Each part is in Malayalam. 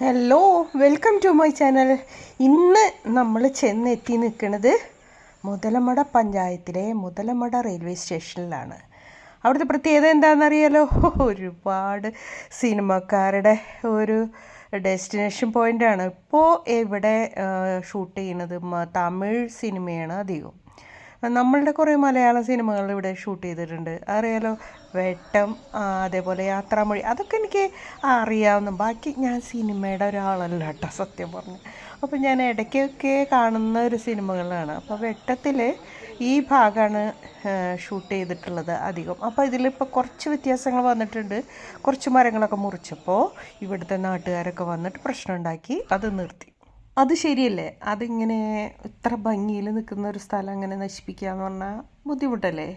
Hello welcome to my channel ഇന്ന് നമ്മൾ ചെന്നെത്തി നിൽക്കുന്നത് മുതലമട പഞ്ചായത്തിലെ മുതലമട റെയിൽവേ സ്റ്റേഷനിലാണ് അവിടുത്തെ പ്രത്യേകത എന്താണെന്നറിയാലോ? ഒരുപാട് സിനിമക്കാരുടെ ഒരു ഡെസ്റ്റിനേഷൻ പോയിന്റാണ് ഇപ്പോൾ ഇവിടെ ഷൂട്ട് ചെയ്യുന്നത്? തമിഴ് സിനിമയാണ് അധികം. നമ്മളുടെ കുറേ മലയാള സിനിമകൾ ഇവിടെ ഷൂട്ട് ചെയ്തിട്ടുണ്ട്. അറിയാലോ? വെട്ടം അതേപോലെ യാത്രാമൊഴി അതൊക്കെ എനിക്ക് അറിയാവുന്ന. ബാക്കി ഞാൻ സിനിമയുടെ ഒരാളല്ല കേട്ടോ സത്യം പറഞ്ഞു. അപ്പോൾ ഞാൻ ഇടയ്ക്കൊക്കെ കാണുന്ന ഒരു സിനിമകളാണ്. അപ്പോൾ വെട്ടത്തിൽ ഈ ഭാഗമാണ് ഷൂട്ട് ചെയ്തിട്ടുള്ളത് അധികം. അപ്പോൾ ഇതിലിപ്പോൾ കുറച്ച് വ്യത്യാസങ്ങൾ വന്നിട്ടുണ്ട്. കുറച്ച് മരങ്ങളൊക്കെ മുറിച്ചപ്പോൾ ഇവിടുത്തെ നാട്ടുകാരൊക്കെ വന്നിട്ട് പ്രശ്നം ഉണ്ടാക്കി അത് നിർത്തി. അത് ശരിയല്ലേ? അതിങ്ങനെ ഇത്ര ഭംഗിയിൽ നിൽക്കുന്ന ഒരു സ്ഥലം അങ്ങനെ നശിപ്പിക്കുക എന്ന് പറഞ്ഞാൽ ബുദ്ധിമുട്ടല്ലേ?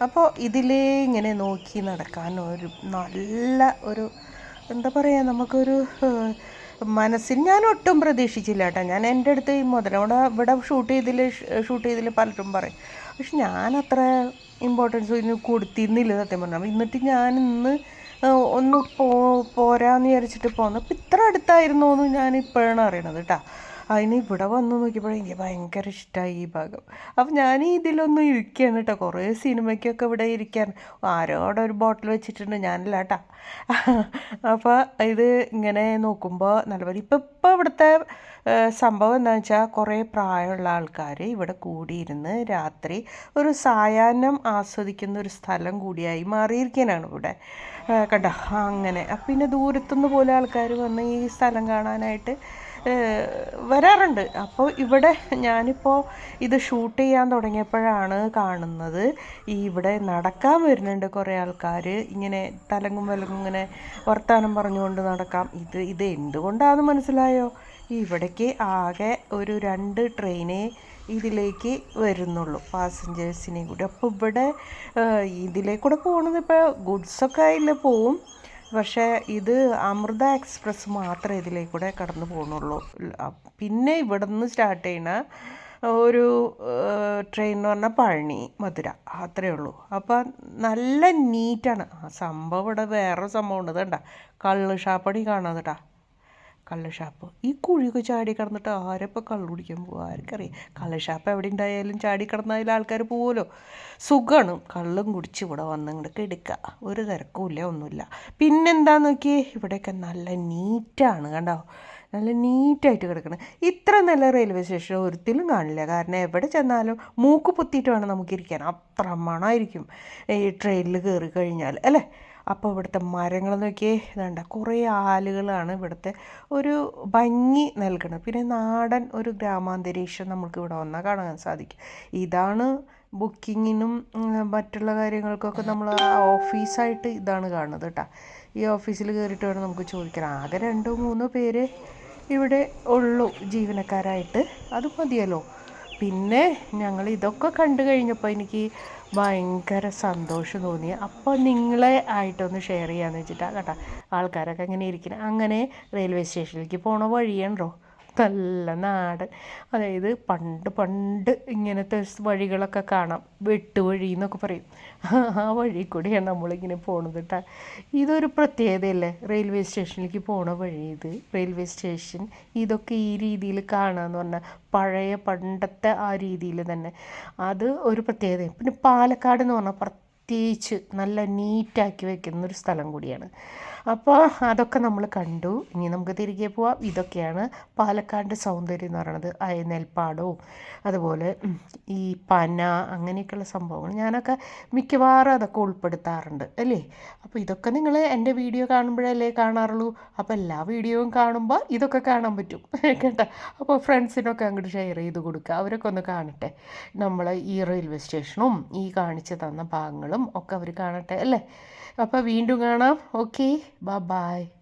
അപ്പോൾ ഇതിലേ ഇങ്ങനെ നോക്കി നടക്കാൻ ഒരു നല്ല ഒരു എന്താ പറയുക നമുക്കൊരു മനസ്സിൽ ഞാൻ ഒട്ടും പ്രതീക്ഷിച്ചില്ല കേട്ടോ. ഞാൻ എന്റെ അടുത്ത് ഈ മുതലോടെ ഇവിടെ ഷൂട്ട് ചെയ്തതിൽ ഷൂട്ട് ചെയ്തതിൽ പലരും പറയും പക്ഷെ ഞാൻ അത്ര ഇമ്പോർട്ടൻസ് ഇതിന് കൊടുത്തിരുന്നില്ല സത്യം പറഞ്ഞാൽ എന്നിട്ട് ഞാൻ ഇന്ന് ഒന്ന് പോ പോരാന്ന് വിചാരിച്ചിട്ട് പോകുന്നു അപ്പം ഇത്ര അടുത്തായിരുന്നു എന്ന് ഞാൻ ഇപ്പോഴാണ് അറിയണത് കേട്ടോ. അതിന് ഇവിടെ വന്ന് നോക്കിയപ്പോൾ എനിക്ക് ഭയങ്കര ഇഷ്ടമായി ഈ ഭാഗം. അപ്പം ഞാൻ ഇതിലൊന്നും ഇരിക്കുകയാണ് കേട്ടോ. കുറേ സിനിമയ്ക്കൊക്കെ ഇവിടെ ഇരിക്കാൻ ആരോ അവിടെ ഒരു ബോട്ടിൽ വെച്ചിട്ടുണ്ട്. ഞാനല്ല കേട്ടാ. അപ്പോൾ ഇത് ഇങ്ങനെ നോക്കുമ്പോൾ നല്ലപോലെ ഇപ്പം ഇപ്പോൾ ഇവിടുത്തെ സംഭവം എന്താണെന്ന് വെച്ചാൽ കുറേ പ്രായമുള്ള ആൾക്കാർ ഇവിടെ കൂടിയിരുന്ന് രാത്രി ഒരു സായാഹ്നം ആസ്വദിക്കുന്ന ഒരു സ്ഥലം കൂടിയായി മാറിയിരിക്കാനാണ് ഇവിടെ. കണ്ട? അങ്ങനെ. പിന്നെ ദൂരത്തുനിന്ന് പോലെ ആൾക്കാർ വന്ന് ഈ സ്ഥലം കാണാനായിട്ട് വരാറുണ്ട്. അപ്പോൾ ഇവിടെ ഞാനിപ്പോൾ ഇത് ഷൂട്ട് ചെയ്യാൻ തുടങ്ങിയപ്പോഴാണ് കാണുന്നത്. ഈ ഇവിടെ നടക്കാൻ വരുന്നുണ്ട് കുറേ ആൾക്കാർ ഇങ്ങനെ തലങ്ങും വലങ്ങും ഇങ്ങനെ വർത്തമാനം പറഞ്ഞുകൊണ്ട് നടക്കാം. ഇത് ഇത് എന്തുകൊണ്ടാണെന്ന് മനസ്സിലായോ? ഇവിടേക്ക് ആകെ ഒരു രണ്ട് ട്രെയിനേ ഇതിലേക്ക് വരുന്നുള്ളൂ. പാസഞ്ചേഴ്സിനെയും കൂടി. അപ്പോൾ ഇവിടെ ഇതിലേക്കൂടെ പോകുന്നത് ഇപ്പോൾ ഗുഡ്സൊക്കെ അതിൽ പോവും. പക്ഷേ ഇത് അമൃത എക്സ്പ്രസ് മാത്രമേ ഇതിലേക്കൂടെ കടന്നു പോകുന്നുള്ളൂ പിന്നെ ഇവിടെ നിന്ന് സ്റ്റാർട്ട് ചെയ്യുന്ന ഒരു ട്രെയിൻ എന്ന് പറഞ്ഞാൽ പഴനി മധുര. അത്രയേ ഉള്ളൂ. അപ്പം നല്ല നീറ്റാണ് ആ സംഭവം ഇവിടെ വേറെ സംഭവം ഉണ്ട്. ഇതണ്ട കള്ള് ഷാപ്പടി കാണാതെ കേട്ടാ കള്ള് ഷാപ്പ്. ഈ കുഴിയൊക്കെ ചാടി കിടന്നിട്ട് ആരപ്പോൾ കള്ളു കുടിക്കാൻ പോകും ആർക്കറിയാം. കള്ളുഷാപ്പ് എവിടെ ഉണ്ടായാലും ചാടി കിടന്നതിൽ ആൾക്കാർ പോകുമല്ലോ സുഖമാണ് കള്ളും കുടിച്ച് ഇവിടെ വന്ന് ഇങ്ങോട്ട് എടുക്കുക ഒരു തിരക്കുമില്ല ഒന്നുമില്ല. പിന്നെന്താന്ന് നോക്കിയേ? ഇവിടെയൊക്കെ നല്ല നീറ്റാണ് കണ്ടോ? നല്ല നീറ്റായിട്ട് കിടക്കണം. ഇത്ര നല്ല റെയിൽവേ സ്റ്റേഷൻ ഒരിക്കലും കാണില്ല. കാരണം എവിടെ ചെന്നാലും മൂക്ക് പൊത്തിയിട്ട് വേണം നമുക്കിരിക്കാൻ അത്ര മണമായിരിക്കും ഈ ട്രെയിനിൽ കയറി കഴിഞ്ഞാൽ അല്ലേ? അപ്പോൾ ഇവിടുത്തെ മരങ്ങൾ നോക്കിയേ ഇതാണ്ട കുറേ ആലുകളാണ് ഇവിടുത്തെ ഒരു ഭംഗി നൽകുന്നത്. പിന്നെ നാടൻ ഒരു ഗ്രാമാന്തരീക്ഷം നമുക്ക് ഇവിടെ വന്നാൽ കാണാൻ സാധിക്കും. ഇതാണ് ബുക്കിങ്ങിനും മറ്റുള്ള കാര്യങ്ങൾക്കൊക്കെ നമ്മൾ ഓഫീസായിട്ട് ഇതാണ് കാണുന്നത് കേട്ടോ. ഈ ഓഫീസിൽ കയറിയിട്ട് വേണം നമുക്ക് ചോദിക്കാൻ. ആകെ രണ്ടോ മൂന്നോ പേര് ഇവിടെ ഉള്ളൂ ജീവനക്കാരായിട്ട്. അത് മതിയല്ലോ. പിന്നെ ഞങ്ങൾ ഇതൊക്കെ കണ്ടു കഴിഞ്ഞപ്പോൾ എനിക്ക് ഭയങ്കര സന്തോഷം തോന്നി. അപ്പോൾ നിങ്ങളെ ആയിട്ടൊന്ന് ഷെയർ ചെയ്യാമെന്ന് വെച്ചിട്ടാണ് കേട്ടോ. ആൾക്കാരൊക്കെ അങ്ങനെ ഇരിക്കുന്നത് അങ്ങനെ റെയിൽവേ സ്റ്റേഷനിലേക്ക് പോണ വഴിയാണല്ലോ നല്ല നാട് അതായത് പണ്ട് പണ്ട് ഇങ്ങനത്തെ വഴികളൊക്കെ കാണാം. വെട്ടുവഴി എന്നൊക്കെ പറയും. ആ വഴി കൂടിയാണ് നമ്മളിങ്ങനെ പോണത് കേട്ടോ ഇതൊരു പ്രത്യേകതയല്ലേ? റെയിൽവേ സ്റ്റേഷനിലേക്ക് പോണ വഴി ഇത്. Railway station. ഇതൊക്കെ ഈ രീതിയിൽ കാണാന്ന് പറഞ്ഞാൽ പഴയ പണ്ടത്തെ ആ രീതിയിൽ തന്നെ. അത് ഒരു പ്രത്യേകതയാണ്. പിന്നെ പാലക്കാട് എന്ന് പറഞ്ഞാൽ പ്രത്യേകിച്ച് നല്ല നീറ്റാക്കി വെക്കുന്ന ഒരു സ്ഥലം കൂടിയാണ്. അപ്പോൾ അതൊക്കെ നമ്മൾ കണ്ടു. ഇനി നമുക്ക് തിരികെ പോവാം. ഇതൊക്കെയാണ് പാലക്കാട് സൗന്ദര്യം എന്ന് പറയുന്നത്. അയ നെൽപ്പാടവും അതുപോലെ ഈ പന അങ്ങനെയൊക്കെയുള്ള സംഭവങ്ങൾ ഞാനൊക്കെ മിക്കവാറും അതൊക്കെ ഉൾപ്പെടുത്താറുണ്ട് അല്ലേ? അപ്പോൾ ഇതൊക്കെ നിങ്ങൾ എന്റെ വീഡിയോ കാണുമ്പോഴല്ലേ കാണാറുള്ളൂ. അപ്പോൾ എല്ലാ വീഡിയോയും കാണുമ്പോൾ ഇതൊക്കെ കാണാൻ പറ്റും കേട്ടോ? അപ്പോൾ ഫ്രണ്ട്സിനൊക്കെ അങ്ങോട്ട് ഷെയർ ചെയ്ത് കൊടുക്കുക. അവരൊക്കെ ഒന്ന് കാണട്ടെ. നമ്മൾ ഈ റെയിൽവേ സ്റ്റേഷനും ഈ കാണിച്ചു തന്ന ഭാഗങ്ങളും ഒക്കെ അവർ കാണട്ടെ അല്ലേ? അപ്പോൾ വീണ്ടും കാണാം. Okay bye